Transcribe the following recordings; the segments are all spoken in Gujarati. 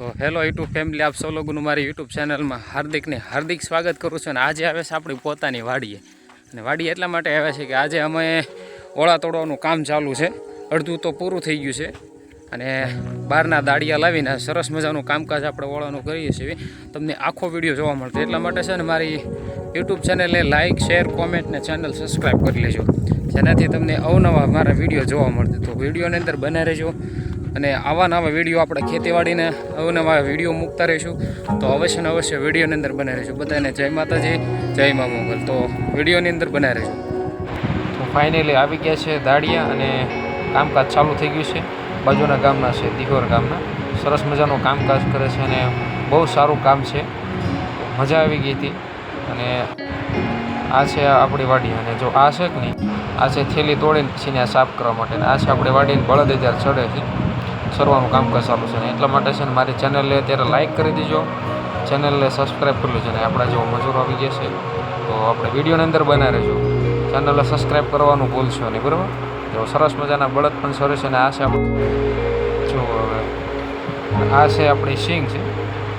તો હેલો યુટ્યુબ ફેમિલી આપ સૌ લોકોનું મારી યુટ્યુબ ચેનલમાં હાર્દિકને હાર્દિક સ્વાગત કરું છું અને આજે આવે છે આપણી પોતાની વાડીએ. અને વાડી એટલા માટે આવે છે કે આજે અમે ઓળા તોડવાનું કામ ચાલુ છે. અડધું તો પૂરું થઈ ગયું છે. અને બહારના દાડિયા લાવીને સરસ મજાનું કામકાજ આપણે ઓળાનું કરીએ છીએ. તમને આખો વીડિયો જોવા મળતો એટલા માટે છે ને મારી યુટ્યુબ ચેનલને લાઇક શેર કોમેન્ટ ને ચેનલ સબસ્ક્રાઈબ કરી લેજો. જેનાથી તમને અવનવા મારા વીડિયો જોવા મળશે. તો વિડીયોની અંદર બને રહેજો. અને આવા નવા વીડિયો આપણે ખેતીવાડીને અવનવા વીડિયો મૂકતા રહીશું. તો અવશ્ય ને અવશ્ય વિડીયોની અંદર બનાવી રહીશું બધાને જય માતાજી, જય મા મોગલ. તો વિડીયોની અંદર બનાવી રહીશું તો ફાઇનલી આવી ગયા છે દાડિયા અને કામકાજ ચાલુ થઈ ગયું છે. બાજુના ગામના છે, દિહોર ગામના. સરસ મજાનું કામકાજ કરે છે અને બહુ સારું કામ છે. મજા આવી ગઈ હતી. અને આ છે આપણી વાડી. અને જો આ છે કે નહીં, આ છે થેલી તોડીને પછી ને સાફ કરવા માટે. આ છે આપણી વાડીને બળદ હજાર ચડે છે. સરવાનું કામકાજ ચાલુ છે. ને એટલા માટે છે ને મારી ચેનલને અત્યારે લાઇક કરી દીજો. ચેનલને સબસ્ક્રાઈબ કરી લેજો અને આપણા જેવો મજૂરો આવી ગયા છે તો આપણે વિડીયોની અંદર બનાવી રહેજો. ચેનલને સબસ્ક્રાઈબ કરવાનું ભૂલશો નહીં, બરાબર? જો સરસ મજાના બળદ પણ સરસ અને આ છે આપણે જો હવે આ છે આપણી સિંગ છે.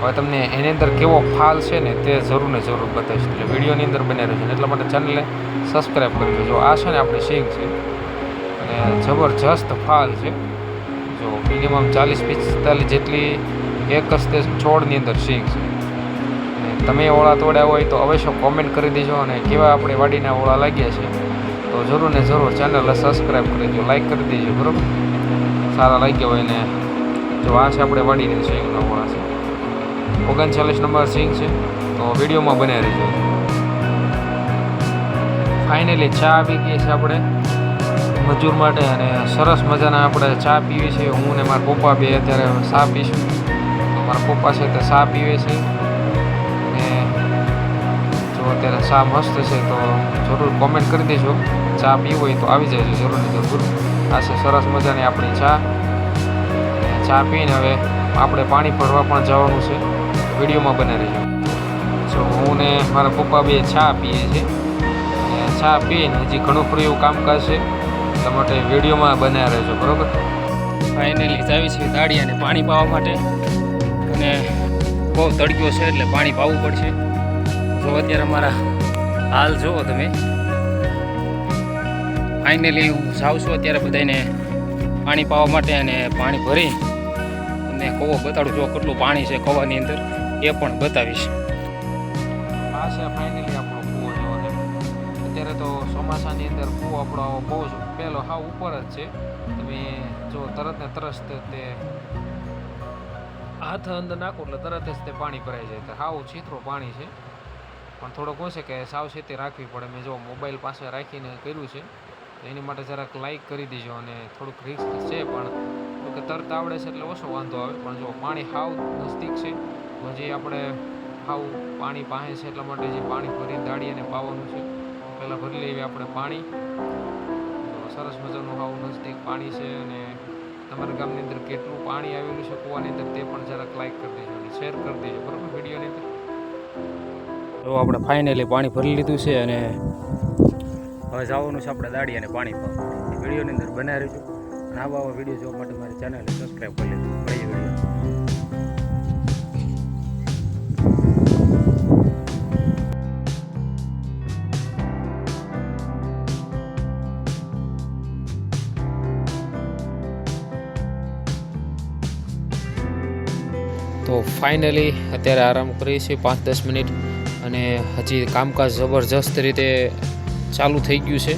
હવે તમને એની અંદર કેવો ફાલ છે ને તે જરૂર ને જરૂર બતાવીશ. એટલે વિડીયોની અંદર બની રહેશે એટલા માટે ચેનલને સબસ્ક્રાઈબ કરી દેજો. આ છે ને આપણી સિંગ છે. અને જબરજસ્ત ફાલ છે. જો મિનિમમ ચાલીસ પિસ્તાલીસ જેટલી એક જ તે છોડની અંદર સિંગ છે. તમે ઓળા તોડ્યા હોય તો અવશ્ય કોમેન્ટ કરી દેજો અને કેવા આપણે વાડીના ઓળા લાગ્યા છે, તો જરૂર ને જરૂર ચેનલને સબસ્ક્રાઈબ કરી દેજો લાઈક કરી દેજો, બરાબર? સારા લાગ્યા હોય ને જો આ છે આપણે વાડીની સિંગના ઓળા છે. ઓગણચાલીસ નંબર સિંગ છે, તો વિડીયોમાં બનાવી રહેજો. ફાઇનલી ચા આવી ગઈ છે આપણે. મજૂર માટે અને સરસ મજાના આપણે ચા પીવી છે. હું ને મારા પપ્પા બે અત્યારે ચા પીશું. તો મારા પપ્પા છે તે ચા પીવે છે. અને જો અત્યારે ચા મસ્ત છે તો જરૂર કોમેન્ટ કરી દેજો. ચા પીવું હોય તો આવી જજો જરૂર ને જરૂર. આ છે સરસ મજાની આપણી ચા. ચા પીને હવે આપણે પાણી ભરવા પણ જવાનું છે. વિડીયોમાં બને રહેજો. જો હું ને મારા પપ્પા બે ચા પીએ છે ચા પીને હજી ઘણું ખરું એવું કામકાજ છે. માટે વિડીયોમાં બનાવ્યા રહેજો બરોબર? ફાઇનલી જાવી છે દાળિયાને પાણી પાવા માટે. અને બહુ તડક્યો છે એટલે પાણી પાવું પડશે. જો અત્યારે અમારા હાલ જુઓ તમે. ફાઇનલી હું જાઉં છું અત્યારે બધાને પાણી પાવા માટે અને પાણી ભરી. અને કવો બતાડું જો કેટલું પાણી છે કવાની અંદર. એ પણ બતાવીશ. આ છે ફાઇનલી અત્યારે તો ચોમાસાની અંદર કૂવો આપણો બહુ જ પહેલો હાવ ઉપર જ છે. તમે જો તરત ને તરત તે હાથ અંદર નાખો એટલે તરત જ તે પાણી ભરાઈ જાય. તો હાવ છીતરું પાણી છે. પણ થોડોક હોય છે કે સાવચેતી રાખવી પડે. મેં જો મોબાઈલ પાસે રાખીને કર્યું છે, તો એની માટે જરાક લાઇક કરી દેજો અને થોડુંક રિસ્ક છે પણ કે તરત આવડે છે એટલે ઓછો વાંધો આવે. પણ જો પાણી હાવ નજદીક છે હજી આપણે હાવ પાણી પાસે છે એટલા માટે જે પાણી ભરી દાળી અને પાવાનું છે પહેલાં ભરી લેવી આપણે પાણી. સરસ મજાનું હાવ નજદીક પાણી છે અને તમારા ગામની અંદર કેટલું પાણી આવેલું છે કૂવાની અંદર તે પણ જરાક લાઈક કરી દેજો અને શેર કરી દેજો. બરાબર વિડીયોની અંદર? તો આપણે ફાઇનલી પાણી ભરી લીધું છે અને હવે જવાનું છે આપણે દાડી અને પાણી પાવા વિડીયોની અંદર બનાવી રહીશું અને આવા આવા વીડિયો જોવા માટે મારી ચેનલને સબસ્ક્રાઈબ કરી લેજો. ફાઇનલી અત્યારે આરામ કરીએ છીએ પાંચ દસ મિનિટ અને હજી કામકાજ જબરજસ્ત રીતે ચાલુ થઈ ગયું છે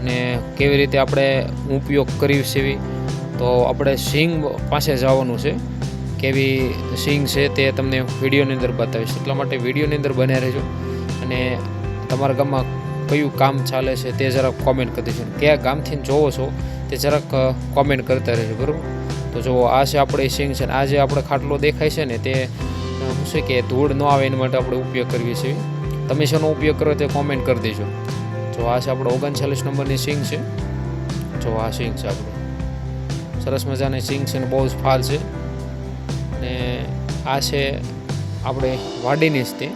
અને કેવી રીતે આપણે ઉપયોગ કરી છે તો આપણે સિંગ પાસે જવાનું છે. કેવી સિંગ છે તે તમને વિડીયોની અંદર બતાવીશ. એટલા માટે વિડીયોની અંદર બન્યા રહેજો અને તમારા ગામમાં કયું કામ ચાલે છે તે જરાક કોમેન્ટ કરી દેજો. કયા ગામથી જોવો છો તે જરાક કોમેન્ટ કરતા રહેજો, બરાબર? તો જો આ છે આપણે સિંગ છે આ જે આપણે ખાટલો દેખાય છે ને, તે શું છે કે, ધૂળ ન આવે એના માટે આપણે ઉપયોગ કરીએ છીએ. તમે શેનો ઉપયોગ કરો તે કોમેન્ટ કરી દેજો. જો આ છે આપણે ઓગણચાલીસ નંબરની સિંગ છે. જો આ સિંગ છે આપણે. સરસ મજાની સિંગ છે ને, બહુ જ ફાલ છે. ને આ છે આપણે વાડીની જ તે.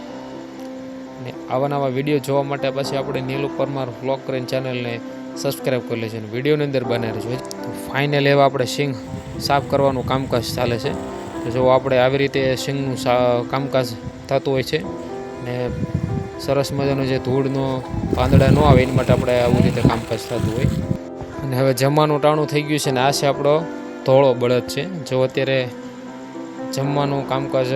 ને આવા નવા વીડિયો જોવા માટે પછી આપણે નીલુ પરમાર વ્લોગ કરીને ચેનલને સબસ્ક્રાઈબ કરી લેજો અને વિડીયોની અંદર બનાવી રહેજો. ફાઇનલ એવા આપણે સિંગ સાફ કરવાનું કામકાજ ચાલે છે. તો જો આપણે આવી રીતે સિંગનું કામકાજ થતું હોય છે ને સરસ મજાનો જે ધૂળનો પાંદડા ન આવે એની માટે આપણે આવું રીતે કામકાજ થતું હોય. અને હવે જમવાનું ટાણું થઈ ગયું છે ને આ છે આપણો ધોળો બળદ છે. જો અત્યારે જમવાનું કામકાજ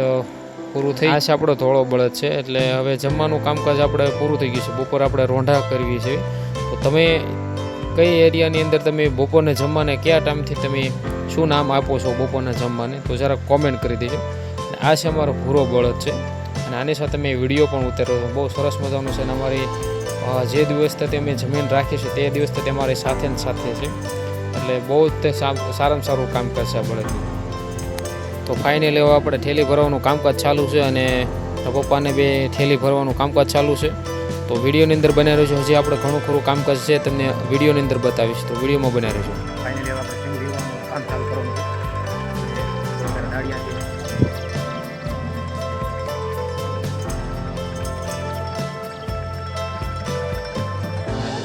પૂરું થઈ આ છે આપણો ધોળો બળદ છે. એટલે હવે જમવાનું કામકાજ આપણે પૂરું થઈ ગયું છે. બપોર આપણે રોંઢા કરવી છે. તો તમે કઈ એરિયાની અંદર તમે બપોરને જમવાને કયા ટાઈમથી તમે શું નામ આપો છો બપોરના જમવાને? તો જરાક કોમેન્ટ કરી દેજો. આ છે અમારો ભૂરો બળદ છે. અને આની સાથે મેં વીડિયો પણ ઉતાર્યો હતો. બહુ સરસ મજાનો છે અને અમારી જે દિવસ દિવસથી અમે જમીન રાખી છે તે દિવસથી અમારી સાથે ને સાથે છે. એટલે બહુ જ તે સારામાં સારું કામકાજ છે બળદનું. તો ફાઇનલી હવે આપણે ઠેલી ભરવાનું કામકાજ ચાલુ છે અને પપ્પાને બે ઠેલી ભરવાનું કામકાજ ચાલુ છે. તો વિડીયોની અંદર બનાવી છે. હજી આપણે ઘણું ખરું કામકાજ છે. તમને વિડીયોની અંદર બતાવીશ. તો વિડીયોમાં બનાવી રહેજો ફાઇનલી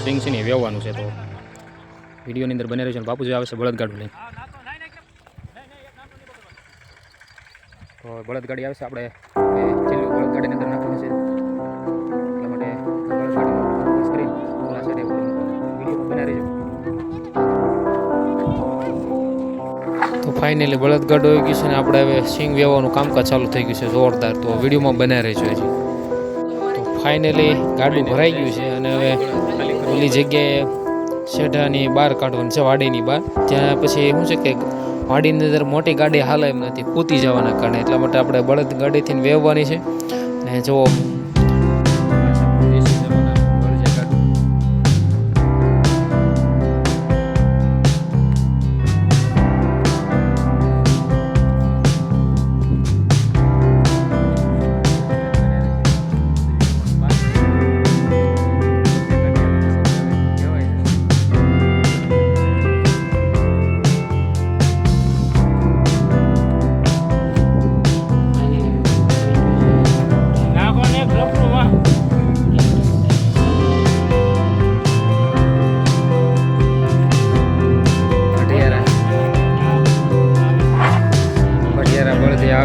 સિંગ છે ને વેવવાનું છે તો વિડીયોની અંદર બને રહેજો છે બાપુજી આવે છે બળદગાડું લઈને. તો બળદગાડી આવે છે આપણે બળદગાડીની અંદર નાખવાનું છે. એટલા માટે બળદગાડીનો કરી ઓલા ફાઇનલી બળદગાડો આવી ગયું છે ને આપણે હવે સિંગ વેવાનું કામકાજ ચાલુ થઈ ગયું છે, જોરદાર. તો વિડીયોમાં બનાવી રહેજો હજી. ફાઇનલી ગાડું ભરાઈ ગયું છે અને હવે ઓલી જગ્યાએ શેઢાની બહાર કાઢવાનું છે, વાડીની બહાર. ત્યાં પછી શું છે કે વાડીની અંદર મોટી ગાડી હાલે એમ નથી કૂતી જવાના કારણે. એટલા માટે આપણે બળદ ગાડીથી વેવવાની છે. ને જો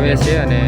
આવે છે અને